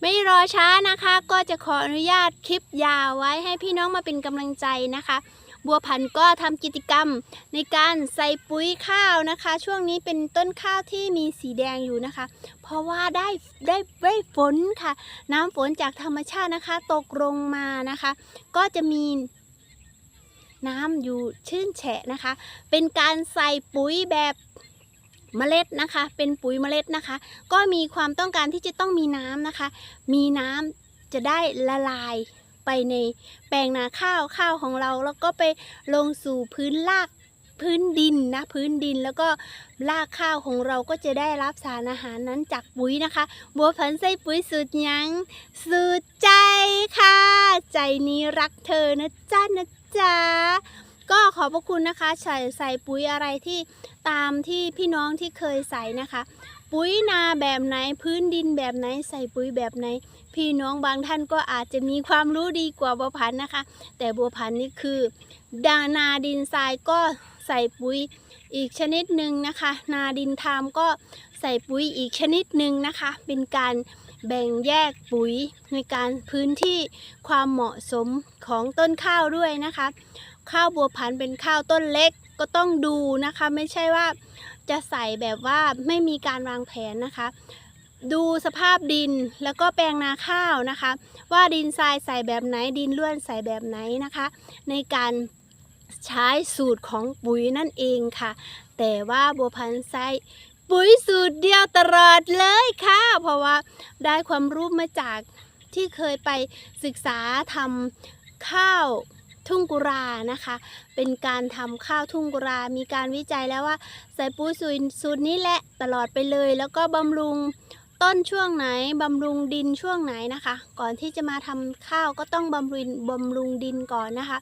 ไม่รอช้านะคะ ก็จะขออนุญาตคลิปยาวไว้ให้พี่น้องมาเป็นกำลังใจนะคะ บัวพันธุ์ก็ทำกิจกรรมในการใส่ปุ๋ยข้าวนะคะ ช่วงนี้เป็นต้นข้าวที่มีสีแดงอยู่นะคะ เพราะว่าได้ได้ได้ฝนค่ะ น้ำฝนจากธรรมชาตินะคะ ตกลงมานะคะ ก็จะมีน้ำอยู่ชื่นแฉะนะคะ เป็นการใส่ปุ๋ยแบบ เมล็ดนะคะ เป็นปุ๋ยเมล็ดนะคะ ก็มีความต้องการที่จะต้องมีน้ำนะคะ มีน้ำจะได้ละลายไปในแปลงนาข้าวข้าวของเรา แล้วก็ไปลงสู่พื้นรากพื้นดินนะพื้นดินแล้วก็รากข้าวของเราก็จะได้รับสารอาหารนั้นจากปุ๋ยนะคะ บัวพันธุ์ใส่ปุ๋ยสูตรยังสูตรใจค่ะ ใจนี้รักเธอนะจ๊ะนะจ๊ะ ก็ขอบพระคุณนะคะใส่ใส่ปุ๋ยอะไรที่ตามที่พี่น้องที่เคยใส่นะคะ ปุ๋ยนาแบบไหนพื้นดินแบบไหน ใส่ปุ๋ยแบบไหน พี่น้องบางท่านก็อาจจะมีความรู้ดีกว่าบัวพันธุ์นะคะ แต่บัวพันธุ์นี่คือ ดานาดินทรายก็ใส่ปุ๋ยอีกชนิดหนึ่งนะคะ นาดินทามก็ใส่ปุ๋ยอีกชนิดหนึ่งนะคะ เป็นการแบ่งแยกปุ๋ยในการพื้นที่ความเหมาะสมของต้นข้าวด้วยนะคะ ข้าวบัวพันธุ์เป็นข้าวต้นเล็กก็ต้องดูนะคะ ไม่ใช่ว่าจะใส่แบบว่าไม่มีการวางแผนนะคะ ดูสภาพดินแล้วก็แปลงนาข้าวนะคะ ว่าดินทรายใส่แบบไหนดินล้วนใส่แบบไหนนะคะ ในการใช้สูตรของปุ๋ยนั่นเองค่ะ แต่ว่าบัวพันธุ์ใส่ปุ๋ยสูตรเดียวตลอดเลยค่ะ เพราะว่าได้ความรู้มาจากที่เคยไปศึกษาทำข้าว ทุ่งกุรานะคะ เป็นการทำข้าวทุ่งกุรา มีการวิจัยแล้วว่าใส่ปุ๋ยสูตรสูตรนี้แหละตลอดไปเลย แล้วก็บำรุงต้นช่วงไหนบำรุงดินช่วงไหนนะคะ ก่อนที่จะมาทำข้าวก็ต้องบำรุงบำรุงดินก่อนนะคะ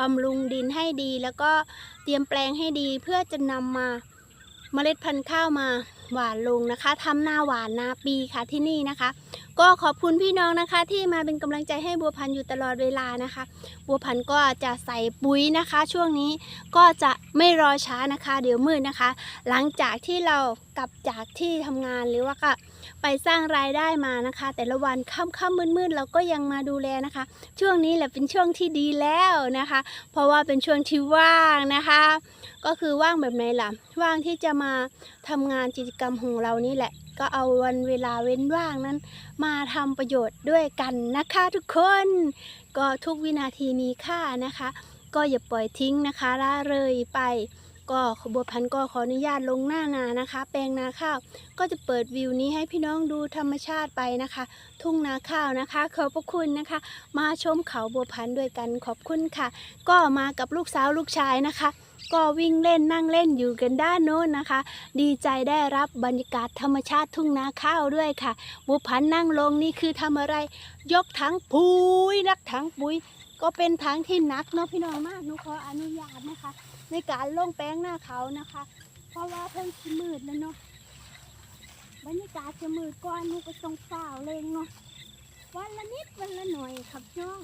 บำรุงดินให้ดี แล้วก็เตรียมแปลงให้ดีเพื่อจะนำมา เมล็ดพันธุ์ข้าวมาหวานลงนะคะทำนาหวานนาปีค่ะที่นี่นะคะ ก็ขอบคุณพี่น้องนะคะ ที่มาเป็นกำลังใจให้บัวพันธุ์อยู่ตลอดเวลานะคะ บัวพันธุ์ก็จะใส่ปุ๋ยนะคะ ช่วงนี้ก็จะไม่รอช้านะคะ เดี๋ยวมืดนะคะ หลังจากที่เรากลับจากที่ทำงานหรือว่าก็ไปสร้างรายได้มานะคะ แต่ละวันค่ำค่ำมืดมืดๆเราก็ยังมาดูแลนะคะ ช่วงนี้แหละเป็นช่วงที่ดีแล้วนะคะ เพราะว่าเป็นช่วงที่ว่างนะคะ ก็คือว่างแบบไหนล่ะ ว่างที่จะมาทำงานกิจกรรมของเรานี่แหละ ก็เอาวันเวลาเว้นว่างนั้น มาทำประโยชน์ด้วยกันนะคะทุกคน ก็ทุกวินาทีมีค่านะคะ ก็อย่าปล่อยทิ้งนะคะละเลยไปก็บัวพันก็ขออนุญาตลงหน้านานะคะ แปลงนาข้าว ก็จะเปิดวิวนี้ให้พี่น้องดูธรรมชาติไปนะคะ ทุ่งนาข้าวนะคะ ขอบพระคุณนะคะ มาชมเขาบัวพันด้วยกันขอบคุณค่ะ ก็มากับลูกสาวลูกชายนะคะ ก็วิ่งเล่นนั่งเล่นอยู่กันด้านโน้นนะคะ ดีใจได้รับบรรยากาศธรรมชาติทุ่งนาข้าวด้วยค่ะบัวพันนั่งลงนี่คือทำอะไร ยกถังปุ๋ยนักถังปุ๋ย ก็เป็นถังที่หนักเนาะพี่น้องมากหนูขออนุญาตนะคะ ในการลงแป้งหน้าเขานะคะ เพราะว่าเพิ่งสิมืดแล้วเนาะบรรยากาศจะมืดก่อนหนูก็ต้องเฝ้าเลงเนาะวันละนิดวันละหน่อยครับพี่น้อง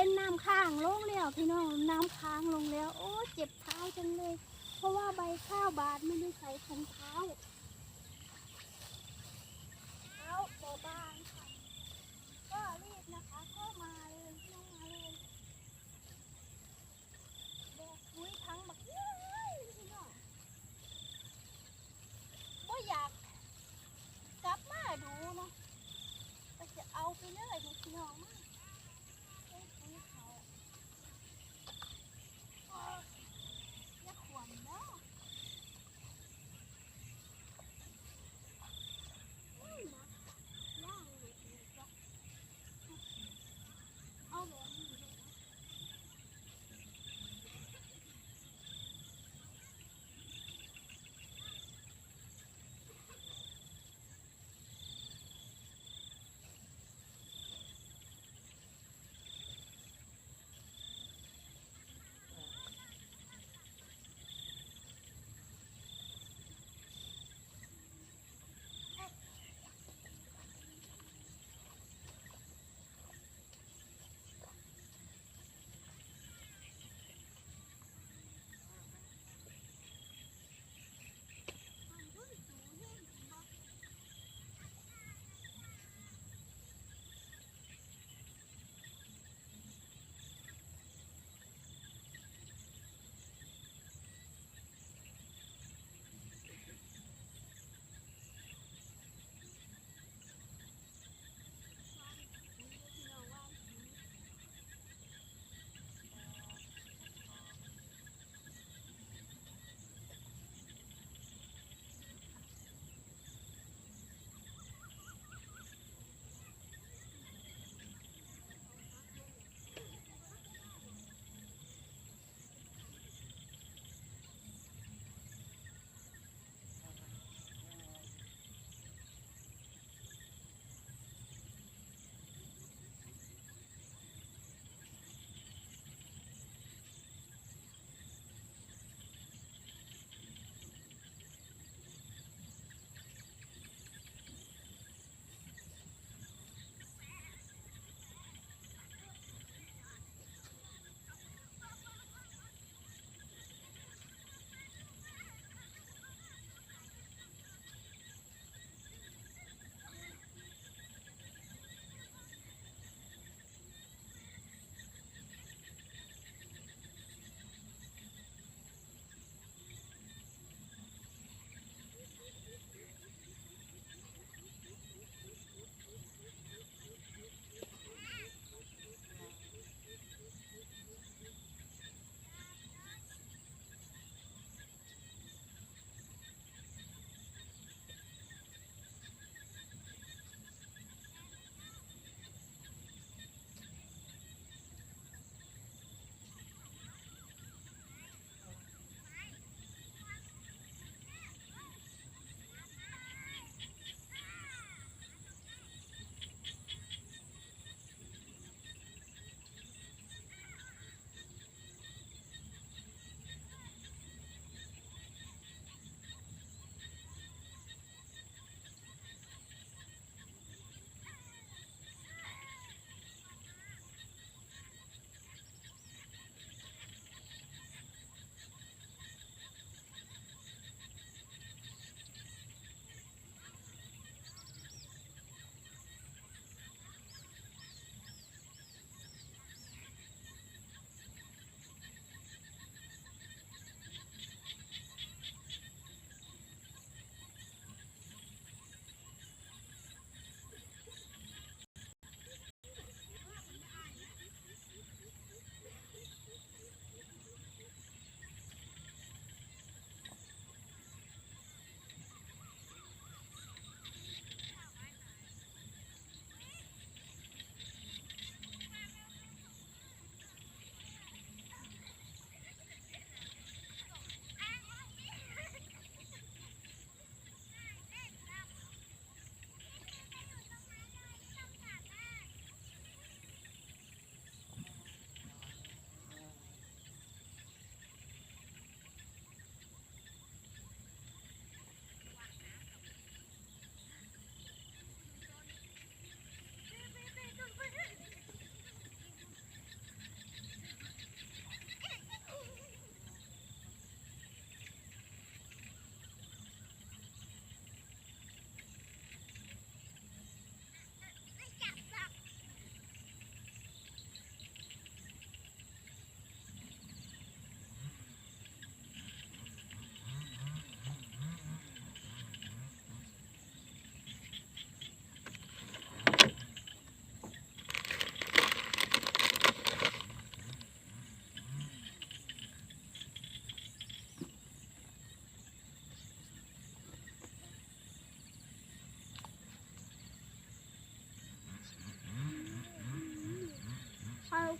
เป็นน้ำค้างลงแล้วพี่น้องน้ำค้างลงแล้ว โอ้เจ็บเท้าจังเลย เพราะว่าใบข้าวบาดไม่ได้ใส่ถุงเท้า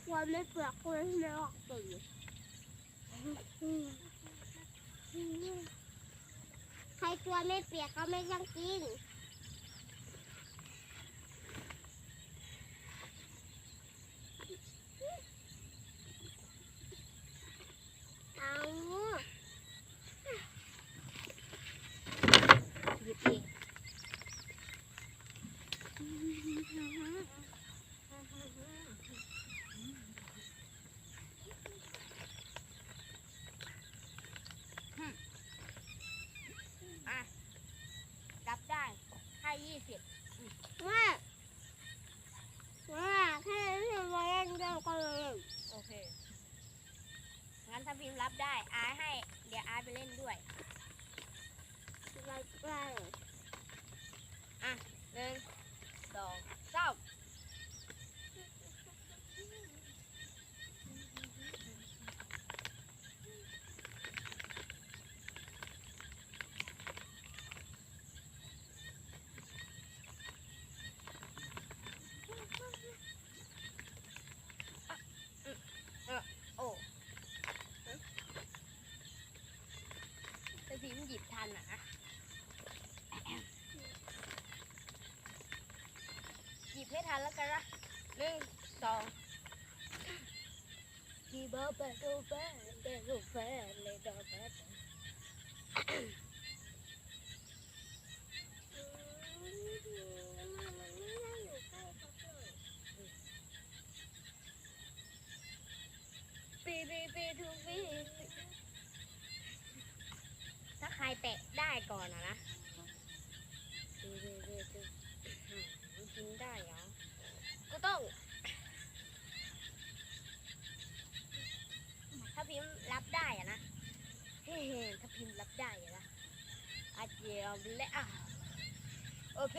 ควรไม่เปลือกควรไม่ออกตื่นใครกลัวไม่เปียกก็ไม่ต้องกิน เอา หยิบเองอะรับได้ให้ยี่สิบ แม่แม่แค่นี้มาเล่นเดียวกันเลย โอเค งั้นถ้าพิมพ์รับได้อาให้ เดี๋ยวอาไปเล่นด้วยไปไปหนึ่งสองสาม ถ้าพิมหยิบทันอะนะหยิบให้ทันแล้วกันนะหนึ่งสองกีบอเปโดเปดโดเปเลโดเปปีปีปีทูปี ใครแตะได้ก่อนอะนะปีปีปีทูกินได้เหรอ กูต้องถ้าพิมรับได้อะนะเฮ้ถ้าพิมรับได้อะนะอาเจียวและอะโอเค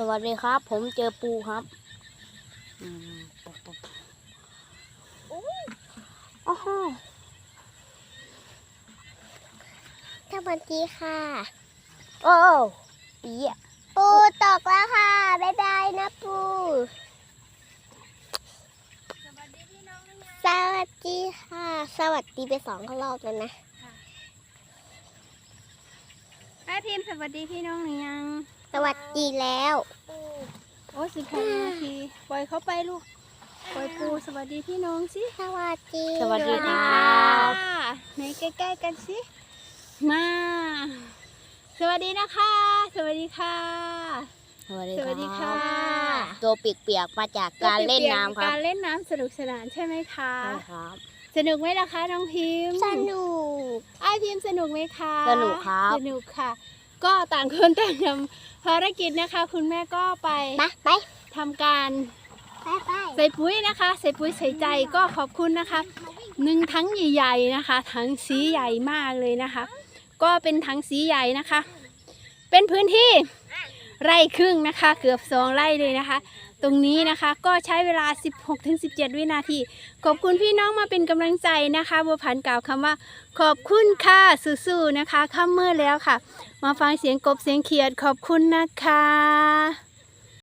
สวัสดีครับ ผมเจอปูครับอืมปุ๊บปุ๊บโอ้โหสวัสดีค่ะ โอ้เปียปูตกแล้วค่ะ บ๊ายบายนะปูสวัสดีพี่น้องนะสวัสดีค่ะ สวัสดีไปสองรอบแล้วนะแม่พิมพ์สวัสดีพี่น้องหรือยังส วัสดีแล้ว โอ้สิบหกนาที ปล่อยเขาไปลูก ปล่อยปูสวัสดีพี่น้องสิ สวัสดีสวัสดีครัค่ะบไหนใกล้ๆกันสิ มา สวัสดีนะคะ สวัสดีค่ะ สวัสดีสวัสดีคค่ะรับตัวเปียกๆมาจากการเล่นน้ำครักาบรเล่นน้ำสนุกสนานใช่ไหมคะ ใช่ครับ สนุกไหมล่ะคะน้องพิมพ์สนุก ไอ้ายพิมพ์สนุกไหมคะ สนุกครับ สนุกค่ะ ก็ต่างคนต่างทำภารกิจนะคะ คุณแม่ก็ไปไปไปทำการไปไปใส่ปุ๋ยนะคะ ใส่ปุ๋ยใส่ใจก็ขอบคุณนะคะหนึ่งถังใหญ่ๆนะคะถังสีใหญ่มากเลยนะคะ ก็เป็นถังสีใหญ่นะคะ เป็นพื้นที่ไร่ครึ่งนะคะ เกือบสองไร่เลยนะคะ ตรงนี้นะคะก็ใช้เวลา 16-17 วินาที ขอบคุณพี่น้องมาเป็นกำลังใจนะคะบัวผันกล่าวคำว่า ขอบคุณค่ะสู้ๆนะคะค่ำมืดแล้วค่ะ มาฟังเสียงกบเสียงเขียดขอบคุณนะคะ